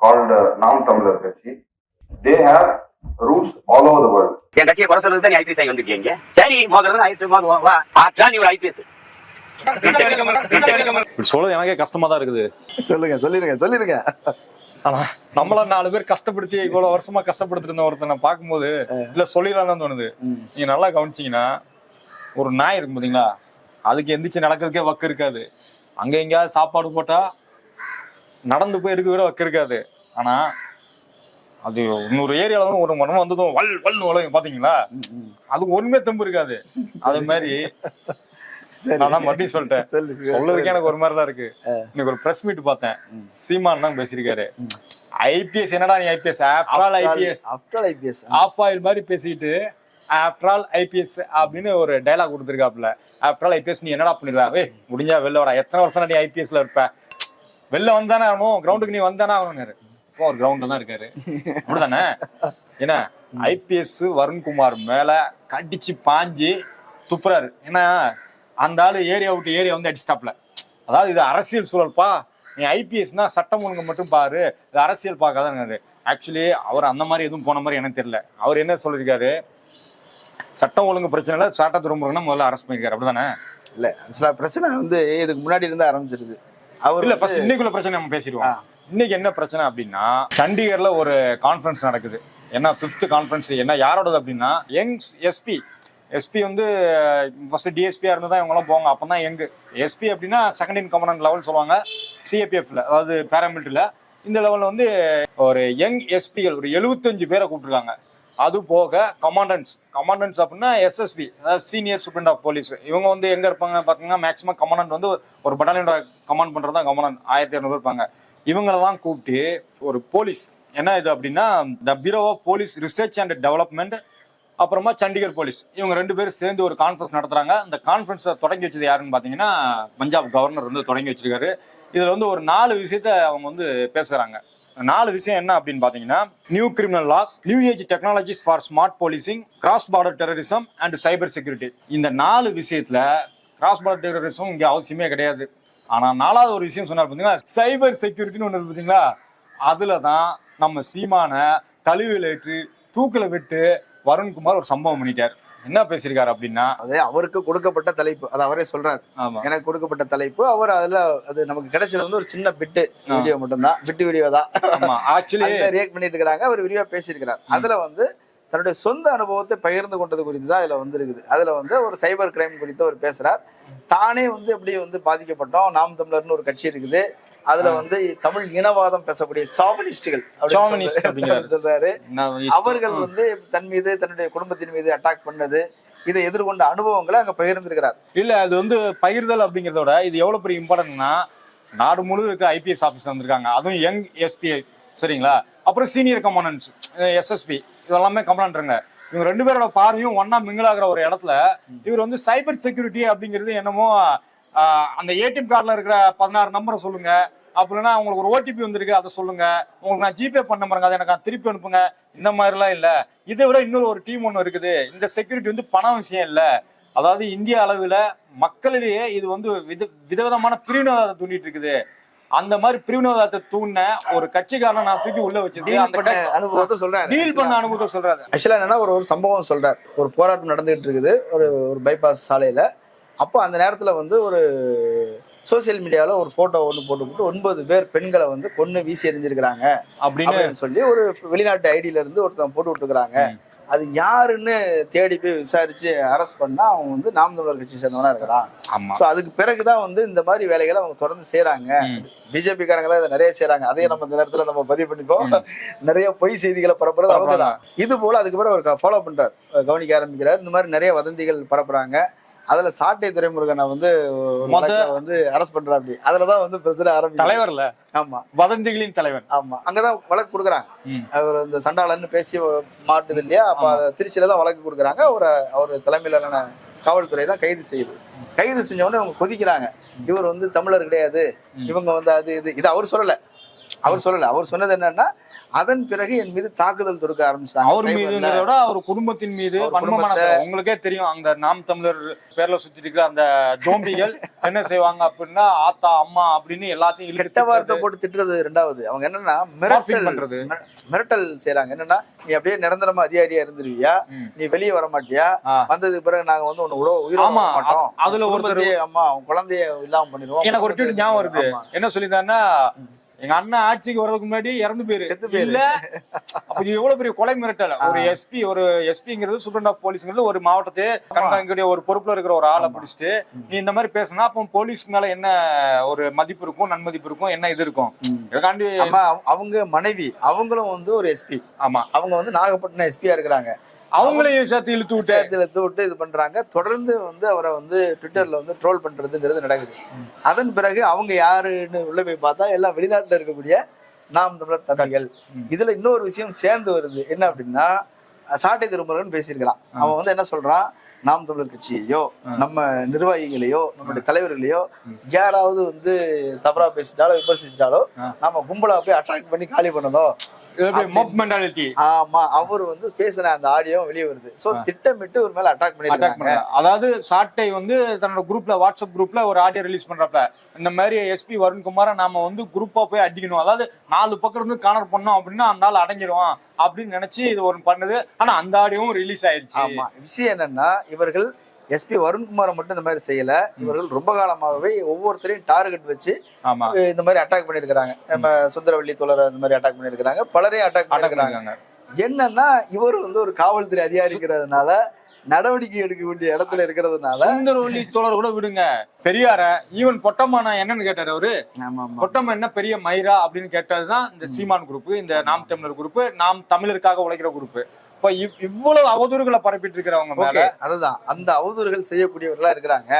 called uh, Naam Tamilar கட்சி. They have roots all over the world. என் கட்சியை குறை சொல்றது தான் நீ ஐபிஎஸ் ஆகி வந்திருக்கீங்க சரி மோதுறது ஆயிடுச்சு மோது வா ஆற்றா நீ ஒரு ஐபிஎஸ் சொல்றது எனக்கே கஷ்டமா தான் இருக்குது. சொல்லுங்க சொல்லிருங்க சொல்லிருங்க. ஆனா நம்மள நாலு பேர் கஷ்டப்படுத்தி இவ்வளவு வருஷமா கஷ்டப்படுத்திட்டு இருந்த ஒருத்தனை பார்க்கும்போது இல்ல சொல்லிடலாம் தான் தோணுது. நீங்க நல்லா கவனிச்சீங்கன்னா ஒரு நாய் இருக்கும் பாத்தீங்களா? அதுக்கு எந்திரிச்சு நடக்கிறதுக்கே வக்கு இருக்காது. அங்க எங்கேயாவது சாப்பாடு போட்டா நடந்து போய் எடுக்க விட வக்கு இருக்காது. ஆனா அது இன்னொரு ஏரியால வந்து ஒரு மனம் வந்ததும் வல் வல் உலகம் பாத்தீங்களா? அது ஒண்ணுமே தெம்பு இருக்காது. அது மாதிரி நான் மறுபடியும் சொல்லிட்டேன். சொல்றதுக்கு எனக்கு ஒரு மாதிரி தான் இருக்கு இன்னைக்கு ஒரு பிரஸ் மீட் பார்த்தேன். சீமான் தான் பேசியிருக்காரு. ஐபிஎஸ் என்னடா நீ IPS after IPS after IPS of oil மாதிரி பேசிட்டு ஆஃப்டர் ஆல் ஐபிஎஸ் அப்படின்னு ஒரு டைலாக் கொடுத்துருக்காப்புல. ஆஃப்டர் ஆல் ஐபிஎஸ் நீ என்னடா பண்ணிடுவ ஏய் முடிஞ்சா வெளில வாடா. எத்தனை வருஷம் நீ ஐபிஎஸ்ல இருப்ப? வெளில வந்தானே ஆகணும். கிரவுண்டுக்கு நீ வந்தானே ஆகணும்னாரு. இப்போ ஒரு கிரவுண்ட்ல தான் இருக்காரு. அப்படிதானே? என்ன? ஐபிஎஸ் வருண்குமார் மேல கடிச்சு பாஞ்சு துப்புறாரு. ஏன்னா அந்த ஆளு ஏரியா விட்டு ஏரியா வந்து அடிச்சிட்டாப்ல அதாவது இது அரசியல் சூழல்பா? நீ ஐபிஎஸ்னா சட்டம் ஒழுங்கு மட்டும் பாரு. இது அரசியல் பார்க்காதான் ஆக்சுவலி அவர் அந்த மாதிரி எதுவும் போன மாதிரி எனக்கு தெரியல. அவர் என்ன சொல்லியிருக்காரு? சட்டம் ஒழுங்கு பிரச்சனை இல்லை சட்ட திரும்புறதுன்னா முதல்ல அரசு பண்ணியிருக்காரு. அப்படிதானே? இல்லை சில பிரச்சனை வந்து இதுக்கு முன்னாடி இருந்து ஆரம்பிச்சிருது. அவர் இல்ல ஃபர்ஸ்ட் இன்னைக்குள்ள பிரச்சனை நம்ம பேசிடுவோம். இன்னைக்கு என்ன பிரச்சனை அப்படின்னா சண்டிகர்ல ஒரு கான்ஃபரன்ஸ் நடக்குது. என்ன ஃபிஃப்த் கான்ஃபரன்ஸ் என்ன யாரோடது அப்படின்னா யங் எஸ்பி எஸ்பி வந்து ஃபர்ஸ்ட் டிஎஸ்பியா இருந்து தான் இவங்கெல்லாம் போவாங்க. அப்போ தான் எங்கு எஸ்பி அப்படின்னா செகண்ட் இன் கமாண்ட் லெவல் சொல்லுவாங்க. சிஏபிஎஃப்ல அதாவது பேராமிலிட்டரியில் இந்த லெவலில் வந்து ஒரு யங் எஸ்பிகள் ஒரு எழுபத்தஞ்சு பேரை கூப்பிட்டுருக்காங்க. அது போக கமாண்டன்ஸ் கமாண்டன்ஸ் அப்படின்னா எஸ்எஸ்பி அதாவது சீனியர் சூப்ரண்ட் ஆஃப் போலீஸ் இவங்க வந்து எங்க இருப்பாங்க பார்த்தீங்கன்னா மேக்ஸிமம் கமாண்டன்ட் வந்து ஒரு பட்டாலியனோட கமாண்ட் பண்றது தான் கமாண்டன்ட் ஆயிரத்தி இரநூறு இருப்பாங்க. இவங்கள தான் கூப்பிட்டு ஒரு போலீஸ் என்ன இது அப்படின்னா the bureau of police research and development அப்புறமா சண்டிகர் போலீஸ். இவங்க ரெண்டு பேரும் சேர்ந்து ஒரு கான்ஃபரன்ஸ் நடத்துறாங்க. அந்த கான்ஃபரன்ஸை தொடங்கி வச்சது யாருன்னு பார்த்தீங்கன்னா பஞ்சாப் கவர்னர் வந்து தொடங்கி வச்சிருக்காரு. இதில் வந்து ஒரு நாலு விஷயத்த அவங்க வந்து பேசுகிறாங்க நாலு விஷயம் என்ன அப்படின்னு பார்த்தீங்கன்னா new criminal laws new age technologies for smart policing cross border terrorism and cyber security இந்த நாலு விஷயத்தில் கிராஸ் பார்டர் டெரரிசம் இங்கே அவசியமே கிடையாது. ஆனால் நாலாவது ஒரு விஷயம் சொன்னார் பார்த்தீங்கன்னா சைபர் செக்யூரிட்டின்னு ஒன்று பார்த்தீங்களா அதில் தான் நம்ம சீமான கழுவியில் ஏற்று தூக்கில் விட்டு வருண்குமார் ஒரு சம்பவம் பண்ணிட்டார். என்ன பேசியிருக்காரு அப்படின்னா? அது அவருக்கு கொடுக்கப்பட்ட தலைப்பு. அது அவரே சொல்றாரு. எனக்கு கொடுக்கப்பட்ட தலைப்பு. அவர் அதுல அது நமக்கு கிடைச்சது வந்து ஒரு சின்ன பிட்டு வீடியோ மட்டும்தான். பிட்டு வீடியோ தான். ஆக்சுவலி ரியாக்ட் பண்ணிட்டு இருக்காங்க அவர் விரிவா பேசியிருக்கிறார். அதுல வந்து தன்னுடைய சொந்த அனுபவத்தை பகிர்ந்து கொண்டது குறித்து தான் இதுல வந்து இருக்குது அதுல வந்து ஒரு சைபர் கிரைம் குறித்து அவர் பேசுறார். தானே வந்து எப்படி வந்து பாதிக்கப்பட்டோம்? நாம் தமிழர்னு ஒரு கட்சி இருக்குது. அதுல வந்து தமிழ் இனவாதம் பேசக்கூடிய. சொல்றாரு. நான் அவர்கள் வந்து தன் மீது தன்னுடைய குடும்பத்தின் மீது அட்டாக் பண்ணது. இதை எதிர்கொண்ட அனுபவங்களை அங்க பகிர்ந்திருக்கிறார். இல்ல அது வந்து பகிர்தல் அப்படிங்கறத விட இது எவ்வளவு பெரிய இம்பார்ட்டன்ட்னா நாடு முழுவதும் இருக்க ஐபிஎஸ் ஆபீஸ் வந்திருக்காங்க. அதுவும் யங் எஸ்பிஐ சரிங்களா? அப்புறம் சீனியர் கமாண்டன்ஸ் எஸ்எஸ்பி இதெல்லாமே கமாண்டருங்க இவங்க ரெண்டு பேரோட பார்வையும் ஒன்னா மிங்கிள் ஆகுற ஒரு இடத்துல இவர் வந்து சைபர் செக்யூரிட்டி அப்படிங்கிறது என்னமோ அந்த ஏடிஎம் கார்டுல இருக்கிற பதினாறு நம்பரை சொல்லுங்க. அப்படின்னா உங்களுக்கு ஒரு ஓடிபி வந்திருக்கு அதை சொல்லுங்க. உங்களுக்கு நான் ஜிபே பண்ண பாருங்க அதை எனக்கு திருப்பி அனுப்புங்க. இந்த மாதிரிலாம் இல்ல. இதை விட இன்னொரு ஒரு டீம் ஒன்று இருக்குது. இந்த செக்யூரிட்டி வந்து பண விஷயம் இல்ல. அதாவது இந்திய அளவில் மக்களிடையே இது வந்து வித விதவிதமான பிரிவினவாதத்தை தூண்டிட்டு இருக்குது. அந்த மாதிரி பிரிவினவாதத்தை தூண்டின ஒரு கட்சிக்காரனை நான் தூக்கி உள்ள வச்சிருக்கேன். அந்த அனுபவத்தை சொல்றாரு. டீல் பண்ண அனுபவத்தை சொல்றாரு. ஆக்சுவலா என்னன்னா ஒரு ஒரு சம்பவம் சொல்றார். ஒரு போராட்டம் நடந்துகிட்டு இருக்குது. ஒரு ஒரு பைபாஸ் சாலையில. அப்போ அந்த நேரத்துல வந்து ஒரு சோசியல் மீடியாவில் ஒரு போட்டோ ஒன்று போட்டுவிட்டு ஒன்பது பேர் பெண்களை வந்து கொன்று வீசி எறிஞ்சிருக்கிறாங்க அப்படின்னு சொல்லி ஒரு வெளிநாட்டு ஐடியில இருந்து ஒருத்தன் போட்டு விட்டுருக்காங்க அது யாருன்னு தேடி போய் விசாரிச்சு அரெஸ்ட் பண்ணா அவன் வந்து நாம் தமிழர் கட்சி சேர்ந்தவனா இருக்கிறான். ஸோ அதுக்கு பிறகுதான் வந்து இந்த மாதிரி வேலைகளை அவங்க தொடர்ந்து செய்றாங்க. ம். பிஜேபி காரங்க தான் இதை நிறைய செய்றாங்க. அதையும் நம்ம இந்த நேரத்துல நம்ம பதிவு பண்ணிப்போம். நிறைய பொய் செய்திகளை பரப்புறது அவங்க தான். இது போல அதுக்கு பிறகு அவர் ஃபாலோ பண்றாரு. கவனிக்க ஆரம்பிக்கிறார். இந்த மாதிரி நிறைய வதந்திகள் பரப்புறாங்க. அதுல சாட்டை துறைமுருகனை வந்து ஒரு வந்து அரெஸ்ட் பண்றாப்படி அதுலதான் வந்து பிரச்சனை ஆரம்பிக்கும் தலைவர்ல? ஆமா. வதந்திகளின் தலைவன். ஆமா. அங்கதான் வழக்கு கொடுக்குறாங்க. அவர் இந்த சண்டாளன்னு பேசி மாட்டுது இல்லையா? அப்ப திருச்சியில தான் வழக்கு கொடுக்குறாங்க. அவர் அவர் தலைமையிலான காவல்துறை தான் கைது செய்யுது. கைது செஞ்ச உடனே அவங்க கொதிக்கிறாங்க. இவர் வந்து தமிழர் கிடையாது. இவங்க வந்து அது இது. இது அவர் சொல்லல. அவர் சொல்லல. அவர் சொன்னது என்னன்னா அதன் பிறகு என் மீது தாக்குதல் தொடுக்க ஆரம்பிச்சாங்க. அவர். மீதுங்கிறத விட அவர் குடும்பத்தின் மீது வன்மமான உங்களுக்கே தெரியும் அந்த நாம் தமிழர் பேர்ல சுத்தி இருக்கிற அந்த ஜோம்பிகள் என்ன செய்வாங்க அப்படின்னா ஆத்தா அம்மா அப்படின்னு எல்லாத்தையும் கெட்ட வார்த்தை போட்டு திட்டுறது ரெண்டாவது. அவங்க என்னன்னா மிரட்டல் பண்றது. மிர- மிரட்டல் செய்யறாங்க என்னன்னா நீ அப்படியே நிரந்தரமா அதிகாரியா இருந்துருவியா. நீ வெளியே வர மாட்டியா. வந்ததுக்கு பிறகு நாங்க வந்து உன்னை ஆமா, விட மாட்டோம். அதுல குடும்பத்தையே, அம்மா குழந்தைய இல்லாம பண்ணிடுவோம். எனக்கு ஒரு ஞாபகம் வருது. என்ன சொல்லியிருந்தாருன்னா எங்க அண்ணன் ஆட்சிக்கு வர்றதுக்கு முன்னாடி இறந்து போயிரு. இல்ல அப்ப இது எவ்வளவு பெரிய கொலை மிரட்டல்? ஒரு எஸ்பி ஒரு எஸ்பிங்கிறது சூப்பரண்ட் ஆஃப் போலீஸ்ங்கிறது ஒரு மாவட்டத்தை கண்காணிக்கக்கூடிய ஒரு பொறுப்புல இருக்கிற ஒரு ஆளை பிடிச்சிட்டு நீ இந்த மாதிரி பேசுனா அப்போ போலீஸ் மேல என்ன ஒரு மதிப்பு இருக்கும் நன்மதிப்பு இருக்கும் என்ன இது இருக்கும். இதுக்காண்டி அவங்க மனைவி அவங்களும் வந்து ஒரு எஸ்பி. ஆமா. அவங்க வந்து நாகப்பட்டினம் எஸ்பியா இருக்கிறாங்க. அவங்களையும் சேர்த்து இழுத்து விட்டு. சேத்துல விட்டு இது பண்றாங்க. தொடர்ந்து வந்து அவரை வந்து ட்விட்டர்ல வந்து ட்ரோல் பண்றதுங்கிறது நடக்குது. அதன் பிறகு அவங்க யாருன்னு உள்ள போய் பார்த்தா எல்லாம் வெளிநாட்டுல இருக்கக்கூடிய நாம் தமிழர் தமிழ்கள். இதுல இன்னொரு விஷயம் சேர்ந்து வருது. என்ன அப்படின்னா சாட்டை திருமுருகன் பேசியிருக்கிறான். அவன் வந்து என்ன சொல்றான்? நாம் தமிழர் கட்சியையோ நம்ம நிர்வாகிகளையோ நம்மளுடைய தலைவர்களையோ யாராவது வந்து தவறா பேசிட்டாலோ விமர்சிச்சிட்டாலோ ஆ. நாம கும்பலா போய் அட்டாக் பண்ணி காலி பண்ணதோ மொப் மென்டாலிட்டி ஆமா அவர் வந்து பேசின அந்த ஆடியோ வெளியே வருது. சோ திட்டமிட்டு ஒரு மேல அட்டாக் பண்ணிருக்காங்க பண்ண அதாவது சாட்டை வந்து தன்னோட குரூப்ல வாட்ஸ்அப் குரூப்ல ஒரு ஆடியோ ரிலீஸ் பண்றப்ப இந்த மாதிரி எஸ்பி வருண்குமார நாம வந்து குரூப்பா போய் அடிக்கணும். அதாவது நாலு பக்கம் இருந்து கார்னர் பண்ணோம் அப்படின்னா அந்த ஆள் அடங்கிடுவான் அப்படின்னு நினைச்சு இது ஒரு பண்ணுது. ஆனா அந்த ஆடியோவும் ரிலீஸ் ஆயிருச்சு. ஆமா. விஷயம் என்னன்னா இவர்கள் எஸ்பி வருண்குமாரை மட்டும் இந்த மாதிரி செய்யல. இவர்கள் ரொம்ப காலமாகவே ஒவ்வொருத்தரையும் டார்கெட் வச்சு இந்த மாதிரி அட்டாக் பண்ணிருக்காங்க நம்ம சுந்தரவள்ளி தோழரை இந்த மாதிரி அட்டாக் பண்ணிருக்காங்க பலரையும் அட்டாக் பண்ணிருக்காங்க என்னன்னா இவர் வந்து ஒரு காவல்துறை அதிகாரிங்கிறதுனால நடவடிக்கை எடுக்க வேண்டிய இடத்துல இருக்கிறதுனால சுந்தரவள்ளி தோழர் கூட விடுங்க. பெரியார ஈவன் பொட்டம்மா என்னன்னு கேட்டாரு அவரு. பொட்டம்மா என்ன பெரிய மயிரா அப்படின்னு கேட்டதுதான் இந்த சீமான் குரூப் இந்த நாம் தமிழர் குரூப் நாம் தமிழருக்காக உழைக்கிற குரூப் இப்ப இவ்- இவ்வளவு அவதூறுகளை பரப்பிட்டு இருக்கிறவங்க மேல அதுதான். அந்த அவதூறுகள் செய்யக்கூடியவர்களா இருக்கிறாங்க.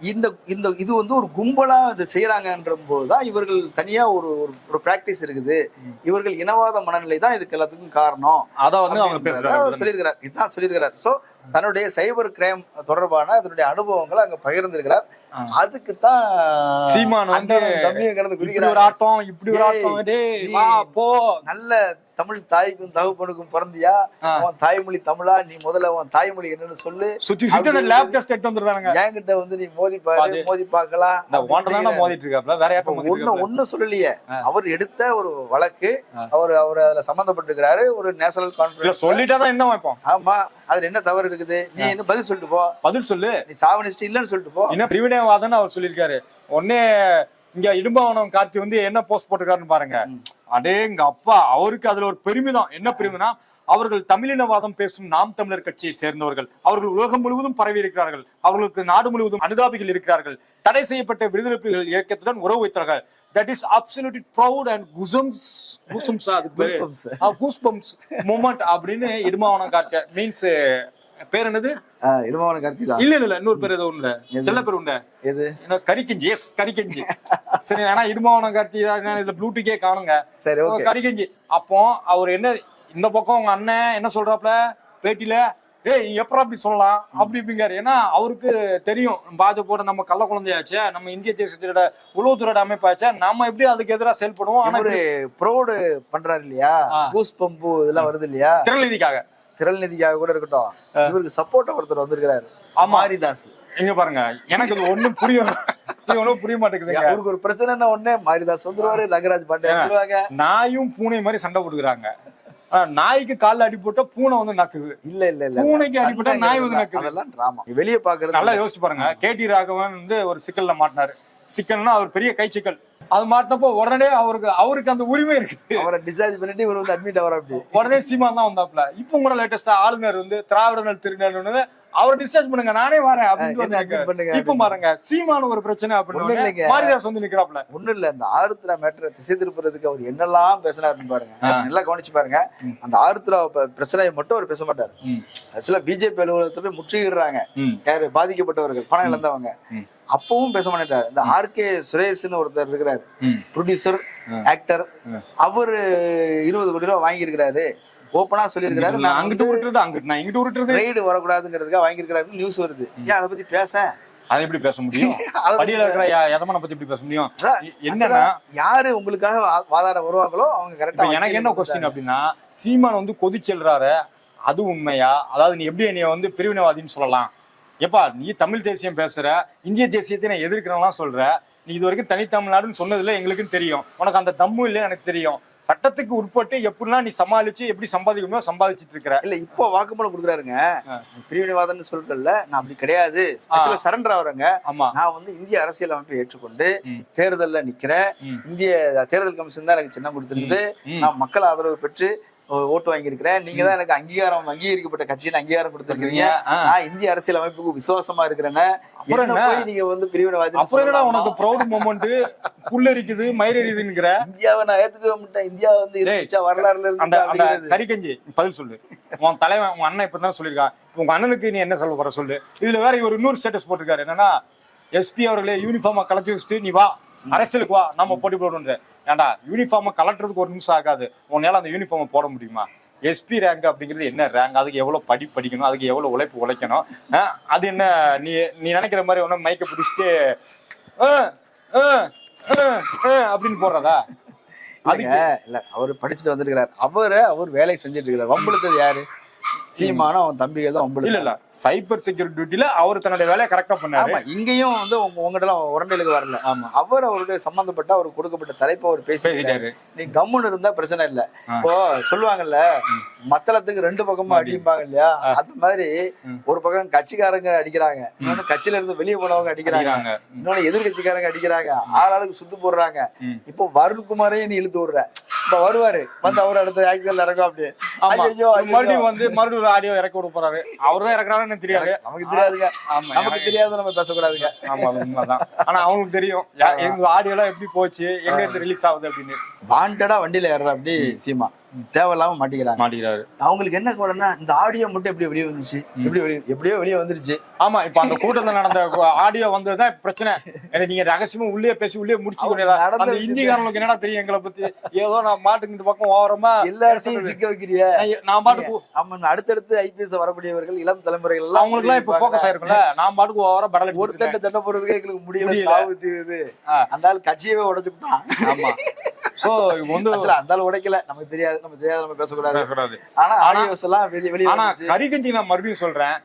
இந்த இந்த இது வந்து ஒரு கும்பலா இது செய்யறாங்கன்ற போதுதான் இவர்கள் தனியா ஒரு ஒரு- பிராக்டிஸ் இருக்குது. இவர்கள் இனவாத மனநிலை தான் இதுக்கு எல்லாத்துக்கும் காரணம் அத வந்து அவங்க சொல்லியிருக்கிறார். இதுதான் சொல்லியிருக்கிறார். சோ தன்னுடைய சைபர் கிரைம் தொடர்பான அதனுடைய அனுபவங்களை அங்க பகிர்ந்திருக்கிறார். அதுக்கு தான் சீமான் வந்து ஒரு ஆட்டம் இப்படி ஒரு ஆட்டம் போ. நல்ல தமிழ் தாய்க்கும் தகப்பனுக்கும் பிறந்தியா. உன் தாய்மொழி தமிழா? நீ முதல்ல உன் தாய்மொழி என்னன்னு சொல்லு. சுத்தி சுத்தி அந்த லேப் டெஸ்ட் எடுத்து வந்துருந்தானுங்க என்கிட்ட வந்து நீ மோதி பாரு. மோதி பார்க்கலாம் இப்படிங்கிற- மோதிட்டு இருக்காப்ல வேற யாரும் ஒண்ணு ஒண்ணும் சொல்லலையே. அவர் எடுத்த ஒரு வழக்கு. அவர் அவர் அதுல சம்பந்தப்பட்டிருக்கிறாரு ஒரு நேஷனல் கான்ஃபரன்ஸ் சொல்லிட்டா தான் என்ன வைப்போம்? ஆமா அதுல என்ன தவறு இருக்குது? நீ என்ன பதில் சொல்லிட்டு போ. பதில் சொல்லு. நீ சாவனிஸ்ட் இல்லன்னு சொல்லிட்டு போ. என்ன பிரிவினைவாதம்னு அவர் சொல்லியிருக்காரு. உடனே இங்க இடும்பாவனம் கார்த்தி வந்து என்ன போஸ்ட் போட்டிருக்காருன்னு பாருங்க. அடே எங்க அப்பா அவருக்கு அதுல ஒரு பெருமிதம் என்ன பெருமைனா அவர்கள் தமிழினவாதம் பேசும் நாம் தமிழர் கட்சியை சேர்ந்தவர்கள். அவர்கள் உலகம் முழுவதும் பரவி இருக்கிறார்கள். அவர்களுக்கு நாடு முழுவதும் அனுதாபிகள் இருக்கிறார்கள். தடை செய்யப்பட்ட விடுதலை புலிகள் இயக்கத்துடன் உறவு வைத்தார்கள். That is absolutely proud and goosebumps goosebumps Goosebumps. Goosebumps moment அப்படின்னு இடுமாவனம் கார்த்தியா மீன்ஸ் பேர் என்னது? இடுமாவன கருத்தி தான் இல்ல இல்ல இல்ல இன்னொரு பேர் ஏதோ உண்டு எது? செல்ல பேர் உண்டு. எது? என்ன கரிக்கஞ்சி எஸ் கரிக்கஞ்சி சரி ஏன்னா இடுமாவனம் கார்த்தி தான் இதுல ப்ளூட்டுக்கே காணுங்க. சரி ஓகே. கரிக்கஞ்சி அப்போ அவர் என்ன இந்த பக்கம் உங்க அண்ணன் என்ன சொல்றாப்ல பேட்டியில ஏய் எப்பறம் அப்படி சொல்லலாம்? அப்படி இப்படிங்காரு ஏன்னா அவருக்கு தெரியும் பாஜகவோட நம்ம கள்ள குழந்தையாச்சே நம்ம இந்திய தேசத்தோட உளவுத்துறையோட அமைப்பாச்சே நம்ம எப்படி அதுக்கு எதிராக செயல்படுவோம்? ஆனா ப்ரோடு பண்றாரு இல்லையா. பூஸ் பம்பு இதெல்லாம் வருது இல்லையா? திறநிதிக்காக திரள் நிதிக்காக கூட இருக்கட்டும். இவருக்கு சப்போர்ட் ஒருத்தர் வந்திருக்கிறாரு. மாரிதாஸ் இங்க பாருங்க. எனக்கு இது ஒண்ணும் புரியும் ஒண்ணும் புரிய மாட்டேங்குதுங்க. அவருக்கு ஒரு பிரச்சனைன்னா உடனே மாரிதாஸ் வந்துருவாரு ரங்கராஜ் பாண்டே வந்துருவாங்க. நாயும் பூனை மாதிரி சண்டை போட்டுக்கிறாங்க. நாய்க்கு கால்ல அடிபட்டா பூனை வந்து நக்குது. இல்ல இல்ல இல்ல. பூனைக்கு அடிபட்டா நாய் வந்து நக்குது. அதெல்லாம் டிராமா வெளிய பாக்குறது நல்லா யோசிச்சு பாருங்க. கேடி ராகவன் வந்து ஒரு சிக்கல்ல மாட்டினாரு. சிக்கல்னா அவர் பெரிய கை சிக்கல் அது மாட்டினப்போ உடனே அவருக்கு அவருக்கு அந்த உரிமை இருக்கு அவரை டிஸ்சார்ஜ் பண்ணிட்டு இவர் வந்து அட்மிட் ஆவார் அப்படி? உடனே சீமான் தான் வந்தாப்ல இப்போ கூட லேட்டஸ்டா ஆளுநர் வந்து திராவிடர்கள் திருநெல்வேலி அவர் டிஸ்சார்ஜ் பண்ணுங்க நானே வரேன் அப்படின்னு இப்போ பாருங்க சீமான ஒரு பிரச்சனை அப்படின்னு. மாரிதாஸ் வந்து நிக்கிறாப்ல ஒண்ணும் இல்ல இந்த ஆருத்ரா மேட்டரை திசை திருப்புறதுக்கு அவர் என்னெல்லாம் பேசினாருன்னு பாருங்க. நல்லா கவனிச்சு பாருங்க. அந்த ஆருத்ரா பிரச்சனையை மட்டும் அவர் பேச மாட்டாரு. ஆக்சுவலா பிஜேபி அலுவலகத்தை போய் முற்றுகிறாங்க. யாரு? பாதிக்கப்பட்டவர்கள் பணம் இழந்தவங்க. அப்பவும் பேச மாட்டாரு இந்த ஆர்கே சுரேஷ்னு ஒருத்தர் இருக்கிறாரு. ப்ரொடியூசர் ஆக்டர் அவரு இருபது கோடி ரூபாய் வாங்கியிருக்கிறாரு. ஓப்பனா சொல்லியிருக்கிறாரு. நான் அங்கிட்டு உருட்டுறது அங்கிட்டு நான் இங்கிட்டு உருட்டுறது. ரைடு வரக்கூடாதுங்கிறதுக்காக வாங்கியிருக்கிறாரு நியூஸ் வருது. ஏன் அதை பத்தி பேச? அதை எப்படி பேச முடியும்? படியில இருக்கிற எதமான பத்தி எப்படி பேச முடியும்? என்னன்னா யாரு உங்களுக்காக வாதாட வருவாங்களோ அவங்க கரெக்டா எனக்கு என்ன கொஸ்டின் அப்படின்னா சீமான் வந்து கொதிச்செல்றாரு. அது உண்மையா? அதாவது நீ எப்படி என்னைய வந்து பிரிவினைவாதின்னு சொல்லலாம்? எப்பா நீ தமிழ் தேசியம் பேசுற இந்திய தேசியத்தை நான் எதிர்க்கிறேன்லாம் சொல்ற. நீ இது வரைக்கும் தனித்தமிழ்நாடுன்னு சொன்னதுல எங்களுக்கும் தெரியும். உனக்கு அந்த தம்மு இல்லை எனக்கு தெரியும். சட்டத்துக்கு உட்பட்டு எப்படிலாம் நீ சமாளிச்சு எப்படி சம்பாதிக்கணுமோ சம்பாதிச்சிட்டு இருக்கிற இல்ல இப்போ வாக்குமூலம் கொடுக்குறாருங்க. பிரிவினைவாதம்னு சொல்றல நான் அப்படி கிடையாது. சரண்டர் ஆகுறேங்க ஆமா. நான் வந்து இந்திய அரசியல் அமைப்பை ஏற்றுக்கொண்டு. தேர்தல்ல நிக்கிறேன். இந்திய தேர்தல் கமிஷன் தான் எனக்கு சின்னம் கொடுத்திருந்தது. ம். நான் மக்கள் ஆதரவு பெற்று ஓட்டு வாங்கியிருக்கிறேன். நீங்க தான் எனக்கு அங்கீகாரம் அங்கீகரிக்கப்பட்ட கட்சின்னு அங்கீகாரம் கொடுத்திருக்கீங்க. நான் இந்திய அரசியல் அமைப்புக்கு விசுவாசமா இருக்கிறேன்னு? போய் நீங்க வந்து பிரிவினைவாதி அப்புறம் என்னடா உனக்கு ப்ரௌட் மூமெண்ட் புல்லரிக்குது மயிரெறியுதுங்கிற இந்தியாவை நான் ஏத்துக்கவே மாட்டேன். இந்தியா வந்து வரலாறுல இருந்தா அந்த. கறிக்கஞ்சி பதில் சொல்லு. உன் தலைவன் உன் அண்ணன் இப்பதான் சொல்லியிருக்கான் உங்க அண்ணனுக்கு நீ என்ன சொல்ல போற சொல்லு. இதுல வேற இவர் இன்னொரு ஸ்டேட்டஸ் போட்டிருக்காரு. என்னன்னா எஸ்பி அவர்களே யூனிஃபார்மா கலத்தி வச்சுட்டு நீ வா அரசியலுக்கு வா நம்ம போட்டி போடுன்ற ஏன்டா யூனிஃபார்மை கலட்டுறதுக்கு ஒரு நிமிஷம் ஆகாது. உன்னால அந்த யூனிஃபார்மை போட முடியுமா? எஸ்பி ரேங்க் அப்படிங்கிறது என்ன ரேங்க் அதுக்கு எவ்வளவு படி படிக்கணும்? அதுக்கு எவ்வளவு உழைப்பு உழைக்கணும்? அது என்ன நீ நீ நினைக்கிற மாதிரி ஒன்னும் மைக்க பிடிச்சிட்டு அப்படின்னு போடுறதா? இல்லைங்க, இல்ல அவர் படிச்சுட்டு வந்திருக்கிறார். அவரு அவர் வேலை செஞ்சுட்டு இருக்கிறார். வம்புழுத்தது யாரு? சீமானும் அவன் தம்பிகள் தான் இல்ல வம்புழுத்தது இல்ல சைபர் செக்யூரிட்டி டியூட்டில அவர் தன்னுடைய வேலையை கரெக்டா பண்ணாரு. ஆமா இங்கேயும் வந்து உங்க உங்ககிட்ட உரண்டலுக்கு வரல. ஆமா. அவர் அவருடைய சம்பந்தப்பட்ட அவருக்கு கொடுக்கப்பட்ட தலைப்பை அவர் பேசிட்டாரு. நீ கம்முன்னு இருந்தா பிரச்சனை இல்ல. இப்போ சொல்லுவாங்கல்ல மத்தளத்துக்கு ரெண்டு பக்கமும் அடிப்பாங்க இல்லையா? அந்த மாதிரி. ஒரு பக்கம் கட்சிக்காரங்க அடிக்கிறாங்க இன்னொன்னு கட்சியில இருந்து வெளியே போனவங்க அடிக்கிறாங்க. இன்னொன்னு எதிர்கட்சிக்காரங்க அடிக்கிறாங்க ஆளாளுக்கு சுத்து போடுறாங்க. இப்போ வருண்குமாரையும் நீ இழுத்து விடுற. இப்ப வருவாரு வந்து அவர் அடுத்த ஆக்சிடென்ட் இறக்கும் அப்படியே. மறுபடியும் வந்து மறுபடியும் ஒரு ஆடியோ இறக்கி விட போறாரு. அவர்தான் இறக்குறாருன்னு எனக்கு தெரியாது. நமக்கு தெரியாதுங்க. நமக்கு தெரியாத நம்ம பேசக்கூடாதுங்க. ஆமா உண்மைதான். ஆனா அவங்களுக்கு தெரியும். எங்க ஆடியோ எல்லாம் எப்படி போச்சு? எங்க இருந்து ரிலீஸ் ஆகுது அப்படின்னு. வாண்டடா வண்டியில ஏறுற அப்படி சீமா. தேவையில்லாம மாட்டிக்கிறாங்க. மாட்டிக்கிறாரு. அவங்களுக்கு என்ன கோலன்னா இந்த ஆடியோ மட்டும் எப்படி வெளியே வந்துச்சு? எப்படி வெளியே எப்படியோ வெளியே வந்துருச்சு. ஆமா இப்ப அந்த கூட்டத்துல நடந்த ஆடியோ வந்ததுதான் பிரச்சனை. ஏன்னா நீங்க ரகசியமா உள்ளே பேசி உள்ளே முடிச்சு அந்த இந்திக்காரங்களுக்கு என்னடா தெரியும் எங்களை பத்தி? ஏதோ நான் மாட்டுக்கு இந்த பக்கம் ஓரமா எல்லாத்தையும் சிக்க வைக்கிறிய. நான் பாட்டுக்கு ஆமா அடுத்தடுத்து ஐபிஎஸ் வரக்கூடியவர்கள் இளம் தலைமுறைகள் எல்லாம் அவங்களுக்கு எல்லாம் இப்ப ஃபோக்கஸ் ஆயிருக்கும்ல. நான் பாட்டுக்கு ஓவரா படல ஒரு தட்டை சண்டை போடுறதுக்கு எங்களுக்கு முடியல. அந்த ஆள் கட்சியவே உடைச்சுட்டான் ஆமா. சோ வந்து அந்த ஆள் உடைக்கல நமக்கு தெரியாது. நம்ம தெரியாது நம்ம பேசக்கூடாது. ஆனா ஆடியோஸ் எல்லாம் வெளியே வெளியே ஆனா. கறிகஞ்சி நான் மறுபடியும் சொல்றேன்.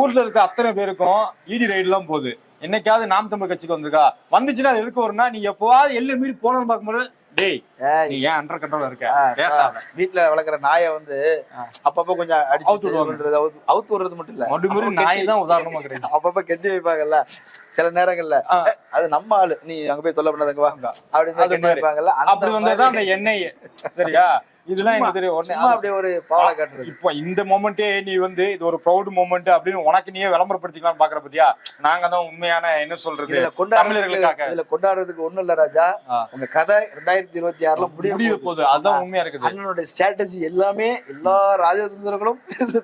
ஊர்ல இருக்க அத்தனை பேருக்கும் இடி ரைடு எல்லாம் போகுது. என்னைக்காவது நாம் தமிழ் கட்சிக்கு வந்திருக்கா? வந்துச்சுன்னா அது எதுக்கு வரும்னா நீ எப்போவாது எல்லை மீறி போனோம்னு பார்க்கும்போது டேய் நீ ஏன் அண்டர் கண்ட்ரோல் இருக்க? ஆ, பேசாத. வீட்டுல வளர்க்குற நாயை வந்து அப்பப்ப கொஞ்சம் அடிச்சு அவுத்து அவுத்து- விடுறது மட்டும் இல்ல. மறுபடியும் நாய் தான் உதாரணமா கிடையாது அப்பப்ப கெட்டி வைப்பாங்கல்ல. சில நேரங்கள்ல. அது நம்ம ஆளு. நீ அங்க போய் தொல்லை பண்ணாதங்க வா. அப்படின்னு அது கெட்டி. வைப்பாங்கல்ல. அப்படி வந்ததுதான் அந்த எண்ணெய். சரியா? இதெல்லாம் எனக்கு தெரியும்? உடனே அப்படியே ஒரு பாவலை காட்டுறது. இப்போ இந்த மொமெண்டே நீ வந்து இது ஒரு ப்ரௌட் மொமெண்ட் அப்படின்னு உனக்கு நீயே விளம்பரப்படுத்திக்கலாம் பாக்குற பத்தியா? நாங்க தான் உண்மையான என்ன சொல்றது? இதுல கொண்டாடுறதுக்கு தமிழர்களுக்காக. இதுல கொண்டாடுறதுக்கு ஒண்ணும் இல்ல ராஜா. உங்க கதை ரெண்டாயிரத்தி இருபத்தி ஆறுல முடிய போகுது. அதுதான் உண்மையா இருக்குது. அண்ணனுடைய ஸ்ட்ராட்டஜி எல்லாமே எல்லா ராஜதந்திரங்களும்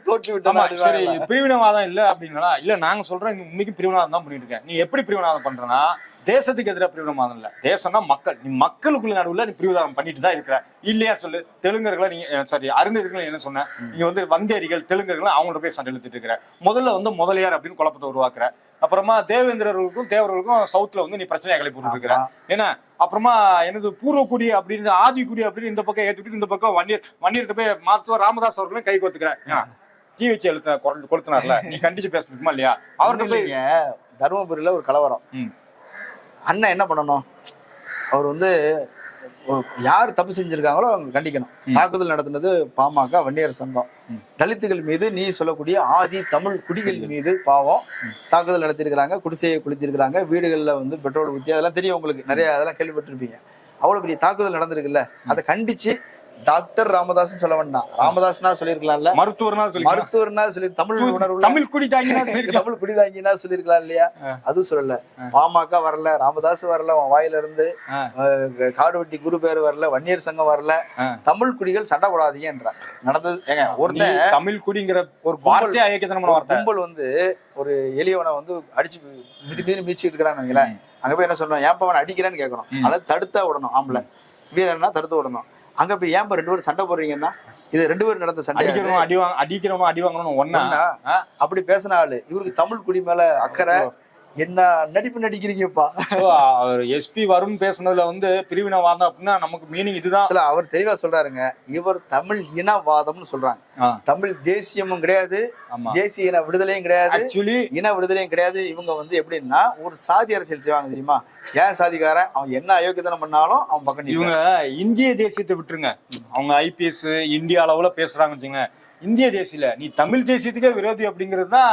தோற்று விட்டன சரி பிரிவினவாதம் இல்ல அப்படின்னா இல்ல நாங்க சொல்றோம் உண்மைக்கு பிரிவினவாதம் தான் பண்ணிட்டு இருக்கேன் நீ எப்படி பிரிவினவாதம் பண்றனா? தேசத்துக்கு எதிராக பிரிவினவாதம் இல்ல தேசம்னா மக்கள். நீ மக்களுக்குள்ள நடுவுல நீ பிரிவினவாதம் பண்ணிட்டு தான் இருக்கிற. இல்லையா சொல்லு. தெலுங்கர்களை நீங்க சாரி அருந்ததிகளை என்ன சொன்ன? நீங்க வந்து வந்தேரிகள் தெலுங்கர்கள் அவங்களோட போய் சண்டை இழுத்துட்டு இருக்கிற. முதல்ல வந்து முதலியார் அப்படின்னு குழப்பத்தை உருவாக்குற. அப்புறமா தேவேந்திரர்களுக்கும் தேவர்களுக்கும் சவுத்ல வந்து நீ பிரச்சனையை கிளப்பி இருக்கிற ஏன்னா அப்புறமா எனது பூர்வக்குடி அப்படின்னு ஆதிக்குடி அப்படின்னு இந்த பக்கம் ஏத்துக்கிட்டு இந்த பக்கம் வன்னியர் வன்னியர்கிட்ட போய் மருத்துவர் ராமதாஸ் அவர்களும் கை கோத்துக்கிறேன் தீ வச்சு எழுத்த கொளுத்தினார்ல. நீ கண்டிச்சு பேசணுமா இல்லையா? அவர்கிட்ட போய் தருமபுரியில ஒரு கலவரம். அண்ணன் என்ன பண்ணணும்? அவர் வந்து யார் தப்பு செஞ்சிருக்காங்களோ அவங்க கண்டிக்கணும். தாக்குதல் நடத்தினது பாமக வன்னியர் சங்கம். தலித்துகள் மீது நீ சொல்லக்கூடிய ஆதி தமிழ் குடிகள் மீது பாவம். தாக்குதல் நடத்தியிருக்கிறாங்க குடிசையை குளித்திருக்கிறாங்க வீடுகளில் வந்து பெட்ரோல் ஊற்றி அதெல்லாம் தெரியும் உங்களுக்கு. நிறைய அதெல்லாம் கேள்விப்பட்டிருப்பீங்க. அவ்வளவு பெரிய தாக்குதல் நடந்திருக்குல்ல. அதை கண்டிச்சு டாக்டர் ராமதாஸ் சொல்ல வேண்டாம். ராமதாஸ்னா சொல்லியிருக்கலாம்ல. மருத்துவர்னா சொல்லி மருத்துவர்னா சொல்லி தமிழ் உணர்வுல தமிழ் குடி தாங்கினா தமிழ் குடிதாங்கினா சொல்லிருக்கலாம் இல்லையா? அது சொல்லல. பாமக வரல ராமதாஸ் வரல வாயில இருந்து காடுவெட்டி குரு பேர் வரல வன்னியர் சங்கம் வரல. தமிழ் குடிகள் சண்டை போடாதீங்கன்ற. நடந்தது. ஏங்க ஒருத்தன் தமிழ் குடிங்கிற ஒரு வார்த்தை. கும்பல் வந்து ஒரு எளியவனை வந்து அடிச்சு மிதி மிதி மிதிச்சுட்டு இருக்கிறான்னு அங்க போய் என்ன சொல்லணும் ஏன் அவனை அடிக்கிறேன்னு கேட்கணும். அதை தடுத்தா விடணும் ஆம்பளை. வீரன்னா தடுத்து விடணும். அங்க போய் ஏன் ரெண்டு பேரும் சண்டை போடுறீங்கன்னா? இது ரெண்டு பேரும் நடந்த சண்டை அடிக்கிறவனும் அடி வாங்க அடிக்கிறவனும் அடி வாங்கணும் ஒன்னா? அப்படி பேசின ஆளு. இவருக்கு தமிழ் குடி மேல அக்கறை. என்ன நடிப்பு நடிக்கிறீங்கப்பா? அவர் எஸ்பி வருண் பேசுனதுல வந்து பிரிவினவாதம் அப்படின்னா நமக்கு மீனிங் இதுதான். சில அவர் தெளிவா சொல்றாருங்க. இவர் தமிழ் இனவாதம்னு சொல்றாங்க. தமிழ் தேசியமும் கிடையாது. தேசிய இன விடுதலையும் கிடையாது. ஆக்சுவலி இன விடுதலையும் கிடையாது. இவங்க வந்து எப்படின்னா ஒரு சாதி அரசியல் செய்வாங்க தெரியுமா? ஏன் சாதிக்காரன்? அவன் என்ன அயோக்கியத்தனம் பண்ணாலும் அவன் பக்கம். இவங்க இந்திய தேசியத்தை விட்டுருங்க. அவங்க ஐபிஎஸ் இந்திய அளவுல பேசுறாங்க வச்சுங்க. இந்திய தேசியில நீ தமிழ் தேசியத்துக்கே விரோதி அப்படிங்கிறது தான்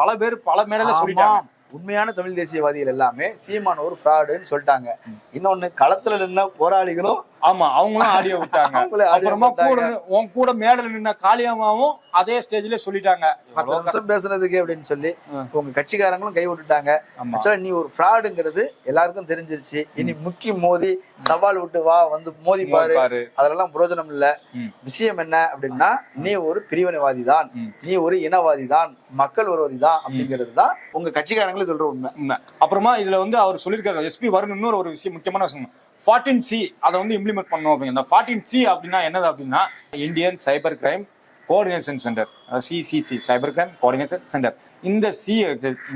பல பேர் பல மேடையில சொல்லிட்டாங்க. உண்மையான தமிழ் தேசியவாதிகள் எல்லாமே சீமான் ஒரு ஃப்ராடுன்னு சொல்லிட்டாங்க. இன்னொன்னு களத்துல நின்ன போராளிகளும் ஆமா அவங்களும் ஆடியோ விட்டாங்க. அப்புறமா கூட உன் கூட மேடையில் நின்ன காளியம்மாவும் அதே ஸ்டேஜ்ல சொல்லிட்டாங்க. பத்து நிமிஷம் பேசுனதுக்கு அப்படின்னு சொல்லி உங்க கட்சிக்காரங்களும் கை விட்டுட்டாங்க. ஆக்சுவலா நீ ஒரு ஃப்ராடுங்கிறது எல்லாருக்கும் தெரிஞ்சிருச்சு. இனி முக்கி மோதி சவால் விட்டு வா வந்து மோதி பாரு. அதெல்லாம் பிரயோஜனம் இல்ல. விஷயம் என்ன அப்படின்னா நீ ஒரு பிரிவினைவாதி தான். நீ ஒரு இனவாதி தான் மக்கள் விரோதி தான் அப்படிங்கிறது தான் உங்க கட்சிக்காரங்களே சொல்ற உண்மை. உண்மை. அப்புறமா இதுல வந்து அவர் சொல்லியிருக்காரு. எஸ்பி வருண் இன்னொரு ஒரு விஷயம் முக்கியமான விஷயம். ஃபார்ட்டின் சி அதை வந்து இம்ப்ளிமெண்ட் பண்ணணும் அப்படிங்க ஃபார்ட்டின் சி அப்படின்னா என்னது அப்படின்னா Indian cyber crime coordination centre CCC cyber crime coordination centre இந்த சி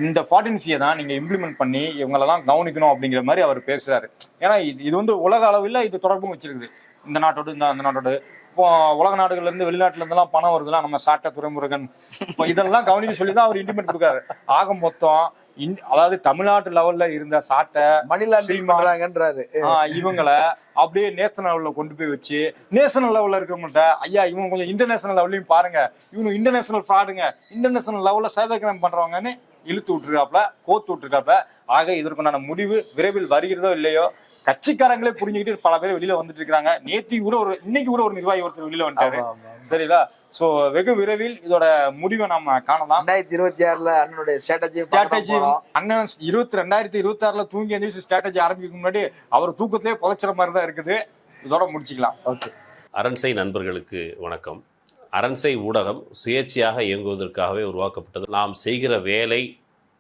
இந்த ஃபார்ட்டின் சியை தான் நீங்கள் இம்ப்ளிமெண்ட் பண்ணி இவங்களெல்லாம் கவனிக்கணும் அப்படிங்கிற மாதிரி அவர் பேசுகிறாரு ஏன்னா இது இது வந்து உலக அளவில் இது தொடர்பும் வச்சிருக்குது. இந்த நாட்டோடு இந்த அந்த நாட்டோடு. இப்போ உலக நாடுகள்லேருந்து இருந்து பணம் வருதுலாம் நம்ம சாட்ட துறைமுருகன். இப்போ இதெல்லாம் கவனிக்க சொல்லி தான் அவர் இன்டிமேட் கொடுக்காரு ஆக மொத்தம் அதாவது தமிழ்நாட்டு லெவல்ல இருந்த சாட்டை மணி லாண்டரிங் சீமான். பண்றாங்கன்றாரு. ஆஹ், இவங்களை அப்படியே நேஷனல் லெவல்ல கொண்டு போய் வச்சு நேஷனல் லெவல்ல இருக்கிறவங்கள்ட்ட ஐயா இவங்க கொஞ்சம் இன்டர்நேஷனல் லெவல்லையும் பாருங்க. இவங்க இன்டர்நேஷனல் ஃப்ராடுங்க இன்டர்நேஷனல் லெவல்ல சைபர் கிரைம் பண்றவங்கன்னு இழுத்து விட்டுருக்காப்ல கோத்து விட்டுருக்காப்ல. ஆக இதற்குண்டான முடிவு விரைவில் வருகிறதோ இல்லையோ கட்சிக்காரங்களே புரிஞ்சுக்கிட்டு பல பேர் வெளியில வந்துட்டு இருக்காங்க. நேத்தி கூட ஒரு இன்னைக்கு கூட ஒரு நிர்வாகி ஒருத்தர் வெளியில வந்துட்டாரு. சரிங்களா? சோ வெகு விரைவில் இதோட முடிவை நம்ம காணலாம். ரெண்டாயிரத்தி இருபத்தி ஆறுல அண்ணனுடைய ஸ்ட்ராட்டஜி ஸ்ட்ராட்டஜி அண்ணன் இருபத்தி ரெண்டாயிரத்தி இருபத்தி ஆறுல தூங்கி எந்திரிச்சு ஸ்ட்ராட்டஜி ஆரம்பிக்க முன்னாடி அவர் தூக்கத்திலே புதைச்சிற மாதிரி தான் இருக்குது. இதோட முடிச்சுக்கலாம். ஓகே. அரண்சை நண்பர்களுக்கு வணக்கம். அரண்சை ஊடகம் சுயேட்சையாக இயங்குவதற்காகவே உருவாக்கப்பட்டது. நாம் செய்கிற வேலை